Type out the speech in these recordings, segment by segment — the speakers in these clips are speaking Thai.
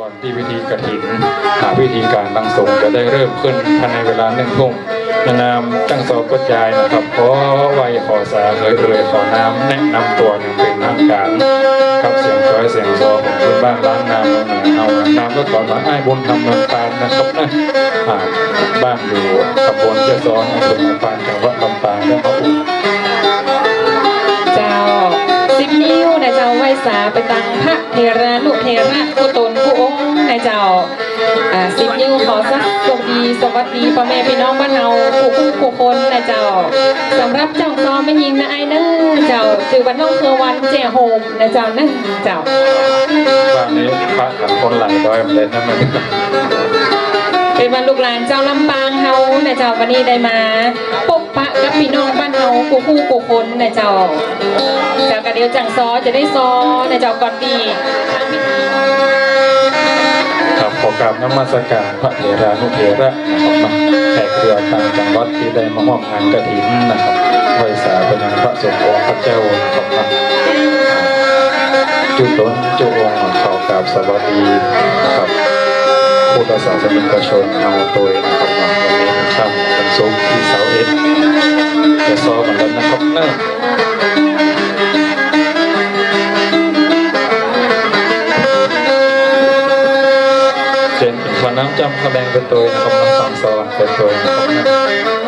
ก่อนที่พิธีกระถินหาพิธีการตั้งสงจะได้เริ่มขึ้นภายในเวลาหนึ่งทุ่มนนามตั้งสอบกระจายนะครับขอไว้ขอสาเอ่ยเอ่ยขอน้ำแนะนำตัวอย่างเป็นทางการครับเสียงช้อยเสียงซอของคุณบ้านล้านนามเหนือเอาน้ำก็ก่อนมาไอ้บนทำเมืองปานนะครับนะอ่าบ้านอยู่ตำบลเจ้าซ้อนอำเภอเมืองปานจังหวัดลำปางและพระอุเจ้าสิบนิ้วนะเจ้าไหวสาไปตังพระเทระนุเทระผู้ตน ผู้องค์นะเจ้าอ่าสิบนิ้วขอสักสวัสดีสวัสดีพ่อแม่พี่น้องบ้านเฮาผู้คู่ผู้คนนะเจ้าสำหรับเจ้าซอไม่ยิงนะไอ้เนอเจ้าจือวันน้องเคอวันแจ่โฮมนะเจ้านั่นเจ้าบ้านนี้พระหลังคนหลังดอยมันเล่นนั่นมันเป็นวันลูกหลานเจ้าลำปางเฮานะเจ้าวันนี้ได้มาพบปะกับพี่น้องบ้านเฮาผู้คู่ผู้คนนะเจ้าเจ้ากระเดียวจังซอจะได้ซอนะเจ้าก่อนดีครับขอ กราบน้ำมัสการพระเถรานุเถระนะครับมาแขกเรือต่างจังหวัดที่ได้มาร่วมงานกฐินนะครับไหวสาเป็นยังพระสงฆ์องค์พระเจ้านะครับมาจุตนจุองค์ขอกราบสวัสดีครับพุทธศาสนิกชนเอาตัวนะครับมาวันนี้เป็นค่ำวันศุกร์ที่เสาเอ็ดจะซ้อมกันนะครับเนอะ น้ำจำขะแบงเป็นตัวนะครับน้ำสองซอนเป็นตัวนะครับ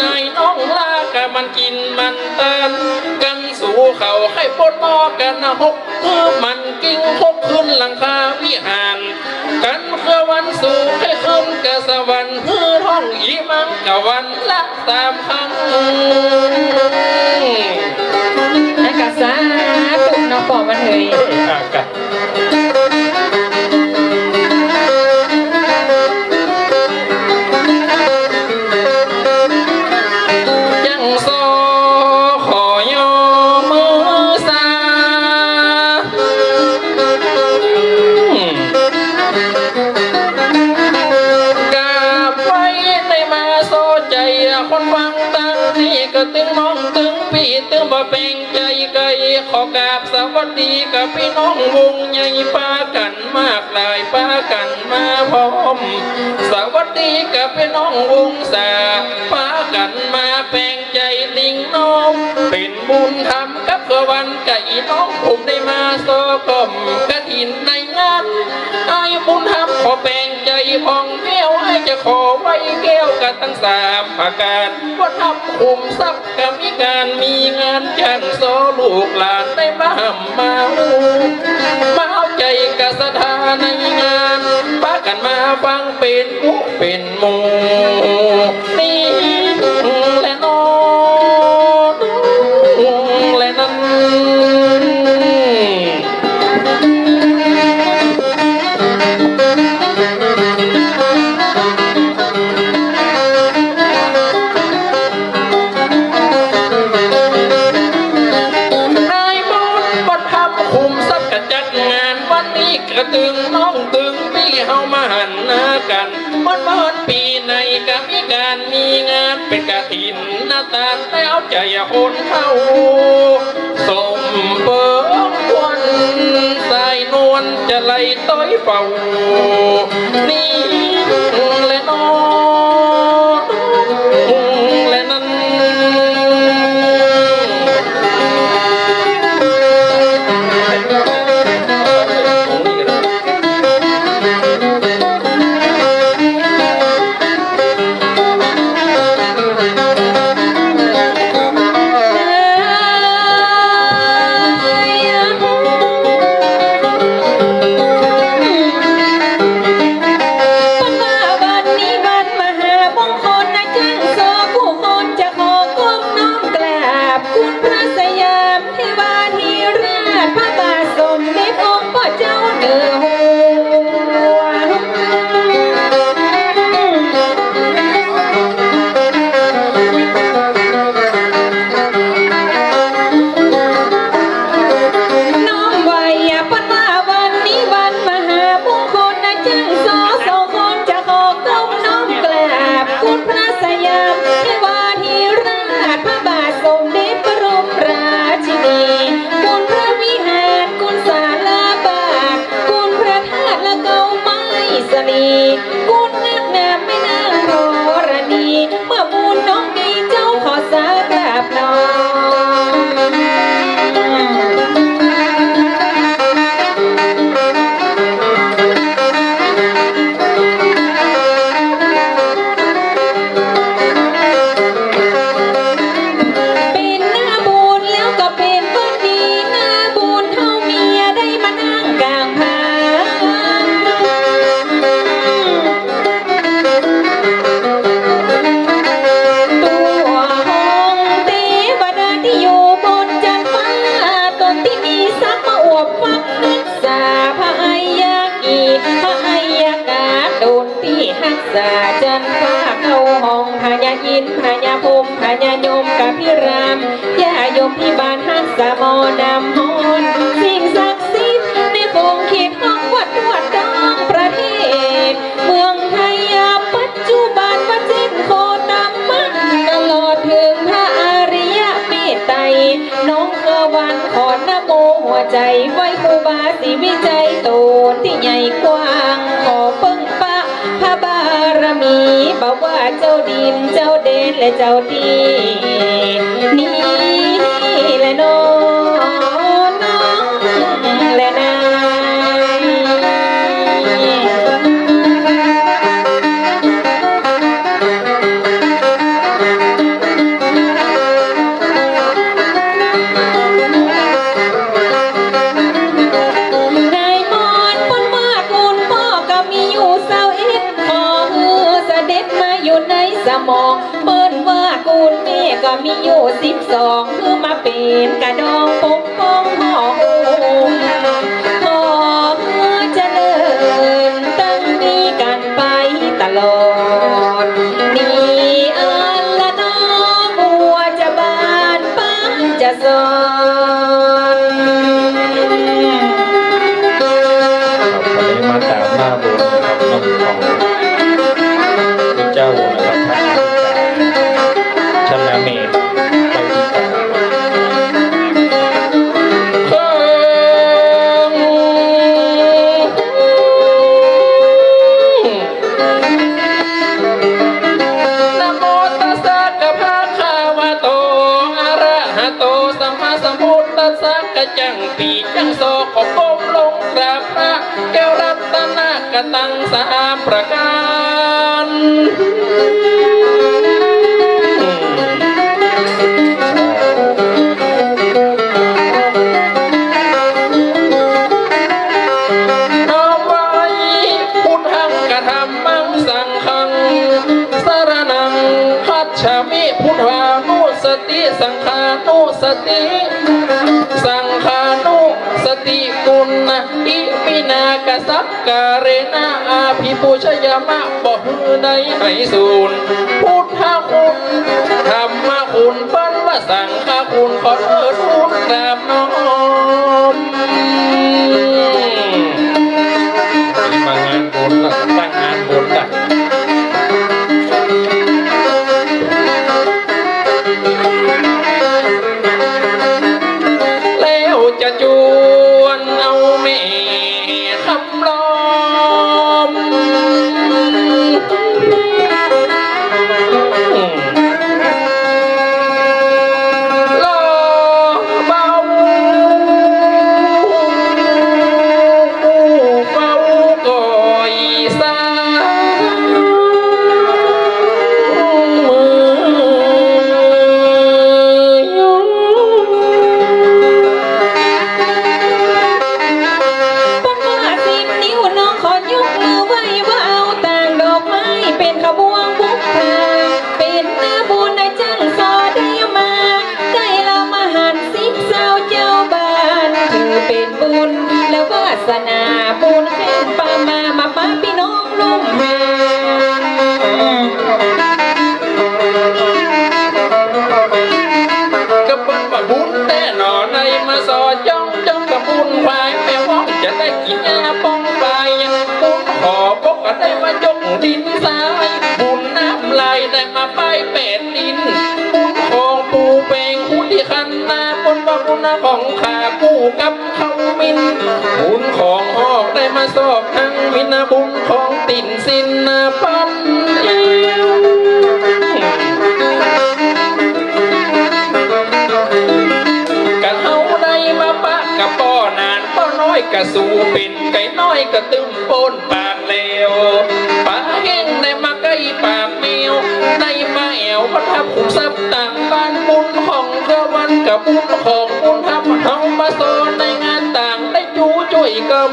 นายน้องลากะมันกินมันเตันกันสู่เขาให้ปนหมอกันนะหกเพื่อมันกิ้งหกขึ้นหลังคาวิหาร กันเพื่อวันสู่ให้ขึ้นกะสวรรค์เพื่อท้องอีมังกะวันละสามครั้งอากาศสาตุเนาะปอมันเฮยอากาศ พี่น้องวงใหญ่ป้ากันมากหลายป้ากันมาพร้อม สวัสดีกับพี่น้องวงสาป้ากันมาแปลงใจลิงน้อง เป็นบุญทำกับวันกับอีน้องผมได้มาโซกมกระถินในงานไอ้บุญทำขอแปลง กันทั้งสามประการว่าทำคุมทรัพย์กับมีการมีงานจ้างโซลูกหลานได้มาหำมาหูมาเอาใจกับสถานในงานปากันมาฟังเป็นอุเป็นหมู ใจคนเข้าสมเบิกวันสายนวลจะไหลต้อยเป่านี่ีบอกว่าเจ้าดินเจ้าเดนและเจ้าดีนี่ อยู่สิบสองคือมาเป็นกระดองปกป้องหอมขอเฮือเจริญตั้งมีกันไปตลอดนี่อันละน้องบัวจะบานป้าจะสอนครับวันนี้มาตามหน้าบุญนะครับน้องของ กตังสามประการน้อมไว้ทธังกะธรรมังสังฆังสรนังคัจฉามิพุทธานุสติสังฆานุสติ สักการเรนาอาภิปุชยามะบ่ฮือในไหสูนพุทธคุณธรรมคุณปันว่าสังฆคุณขอเอิดคุณกราบน้อ ดินทรายบุญน้ำลายได้มาป้ายเป็ดดินบุญของปูเปงผู้ที่คันนาบนว่าบุญของขาผู้กับเขามินบุญของหอกได้มาสอบทั้งมินบุญของติ่นสินนาปันเอวกะเฮาได้มาปะกะป้อนานป้อน้อยกะสูเป็นไก่น้อยกะตึมโปนปากเลว ต่างบ้านบุญของกะวันกะบุญของบุญทับเฮามาสอนในงานต่างได้จูช่วยกำ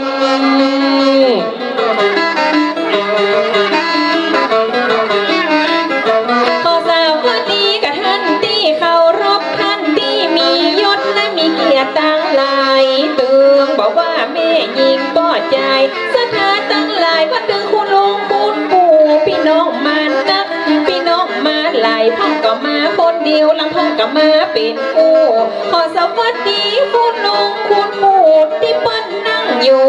ขอสวัสดีกับท่านที่เคารพท่านที่มียศและมีเกียรติตั้งหลายเตืองบอกว่าแม่ยิงป้อใจสถานตั้งหลายว่าถึงคุณลุงคุณปู่ น้องมานัก พี่น้องมาหลายพ่องก็มาคนเดียวลังพ่องก็มาเป็นกูขอสวัสดีคุณลุงคุณหมูที่เปิ้นนั่งอยู่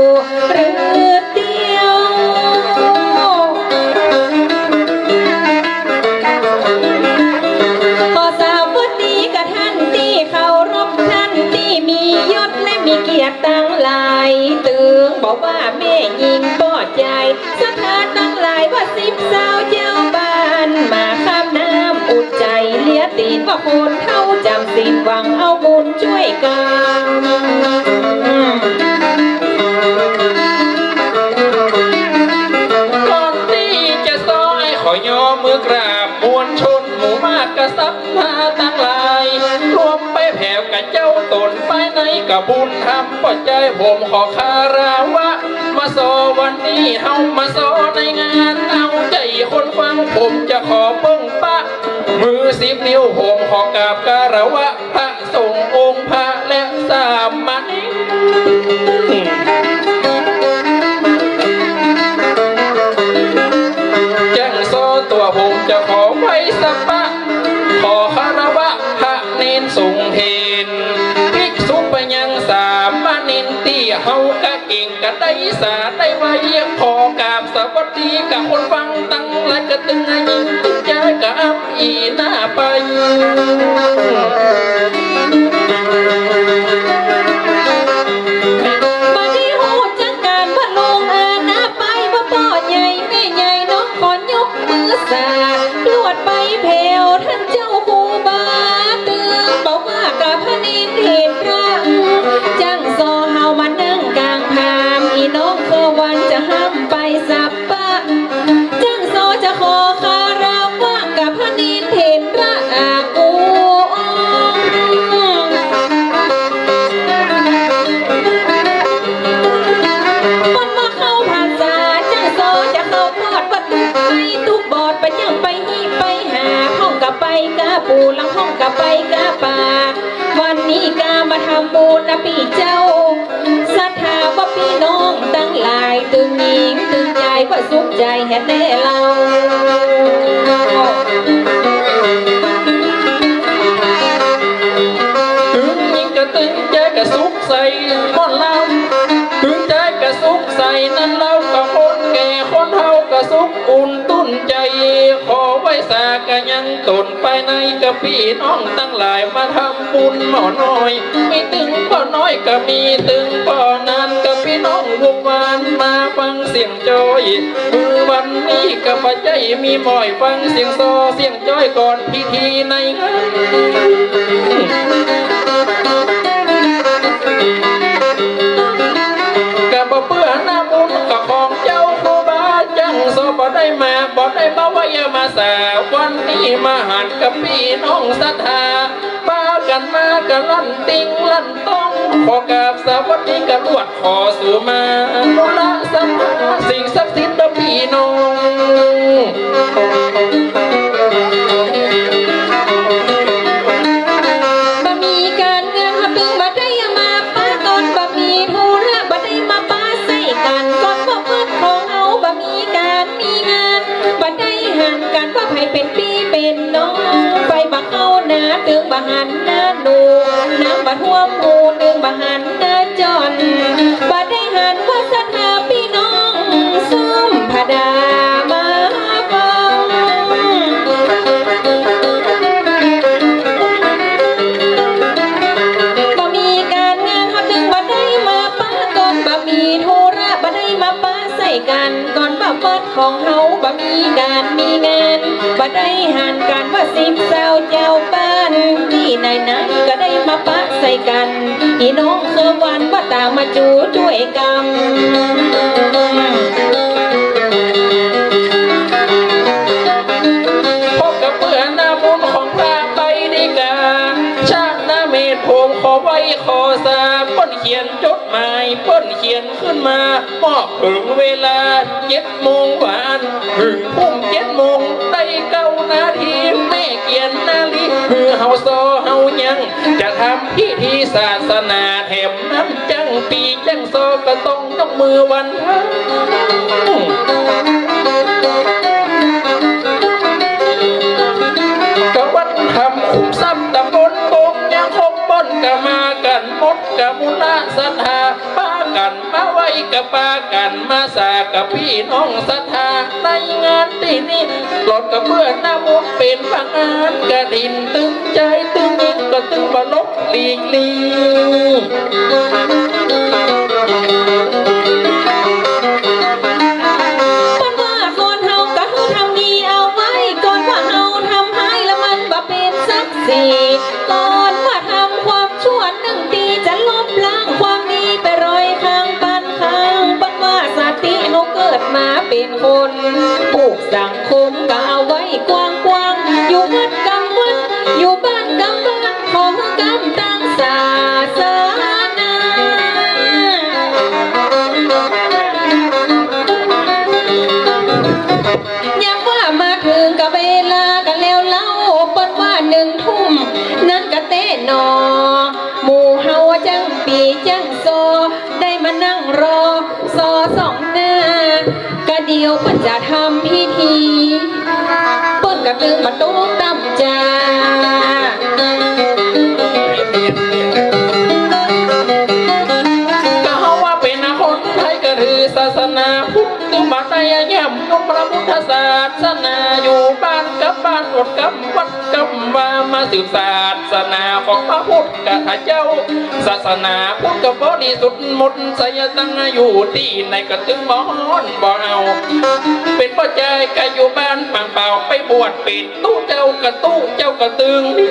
หรือเดียวขอสาววันนี้กับท่านที่เคารพท่านที่มียศและมีเกียรติตั้งหลาย ตึงบอกว่าแม่ยิงป สิบสาวเจ้าบ้านมาข้ามน้ำอุดใจเลียตีนว่าคนเท่าจำสินหวังเอาบุญช่วยกันก่อนที่จะซอยขอยอมือกราบมวลชนหมู่มากกษัตริย์มาตั้งหลาย รวมไปแผ่วกับเจ้าตนไปในกับบุญทำปัจจัยผมขอคาราวะ มาโซวันนี้เฮามาโซในงานเอาใจคนฟังผมจะขอเบิ้งปะ มือสิบนิ้วผมขอกราบการาวะพระสงฆ์องค์พระและสามมัณฑิแจ้งโซตัวผมจะขอไว้สัปปะ ขอคารวะพระเนนทรงเทนภิกษุไปยังสามนินตีเฮากะ เก่งกะได้สาได้ไว้พอกาบสวัสดีกับคนฟังตั้งหละกะตึงอายิงตึงใจกะอับอีหน้าไป จะเขาพอดประตูไปตุกบอดไปยังไปนี่ไปหาห้องกับไปกาปูหลังห้องกับไปกาป่าวันนี้กามาทำบุญนะพี่เจ้าศรัทธาว่าพี่น้องตั้งหลายตึงหญิงตึงใจว่าสุขใจแห่แน่เราถึงยิงกระตึงใจกะสุกใส่ม่อนลำถึงใจกระสุกใส่นั้นเล่ากับคน สุกอุ่นตุ้นใจ ขอไว้สากะยังตนไปในกับพี่น้องตั้งหลายมาทำบุญหมอน้อยมีตึงก็น้อยก็มีตึงก็นานกับพี่น้องวงวานมาฟังเสียงจอยมือวันนี้กับปัจจัยมีหมอยฟังเสียงโซเสียงจอยก่อนพิธีในงาน มาบ่ได้มาไว้มาสวันนี้มาหันกับพี่น้องศรัทธาป้ากันมากันลั่นติงลั่นต้องขอกราบสวัสดีกับลวดขอสู่มานุละสัมภาสิ่งศักดิ์สิทธิ์ต่อพี่น้อง บะหันหน้าหนูน้ำบะท่วมหูตึงบะหันหน้าจอนบะได้หันว่าสถาพี่น้องซ้อมพดามาฟังบ่มีการงานเขาถึงบ่ได้มาป้าก่อนบ่มีธุระบ่ได้มาป้าใส่กันก่อนบ่เปิดของเฮาบ่มีการมีงานบ่ได้หันกันว่าสิบสาวเจ้าบ้า ไหนไหนๆก็ได้มาป้าใส่กันพี่น้องเคอวันว่าต่างมาจูช่วยกันพบกับเพื่อนหน้าบุญของพระไปดีกาชาติหน้าเมธผมขอไว้ขอสาป้นเขียนจดหมายป้นเขียนขึ้นมามอบถึงเวลาเจ็ดโมงวานถึงพุ่มเจ็ดโมงได้เก้านาทีแม่เกียนนาลีคือเฮาโซ จะทำพิธีศาสนาแถมน้ำจังปีจังโซก็ต้องยกมือวันพระ กันหมดกะมุลาศรัทธาปากันมาไว้กับปากันมาสากับพี่น้องศรัทธาในงานที่นี้หลอดกะเพื่อนหน้ามุกเป็นบางงานกระดินตึงใจตึงยิ่งก็ตึงบลบหลีกลี เป็นคนผูกสัง ตึงมาตุ้มตั้มจาก็เฮาว่าเป็นคนไทยก็ถือศาสนาพุทธตึงมาได้ย่ำนพระพุทธศาสนาอยู่บ้านกับบ้านอดกับวัดกับว่ามา สืบศาสนาของพระพุทธเจ้า ศาสนาพุทธก็บริสุทธิ์หมดสยตั้งอยู่ที่ในกระตึงม้อนบ่เอา เป็นพ่อใจก็อยู่บ้านปังเปล่าไปบวชปิดตู้เจ้ากระตู้เจ้ากระตึงนี่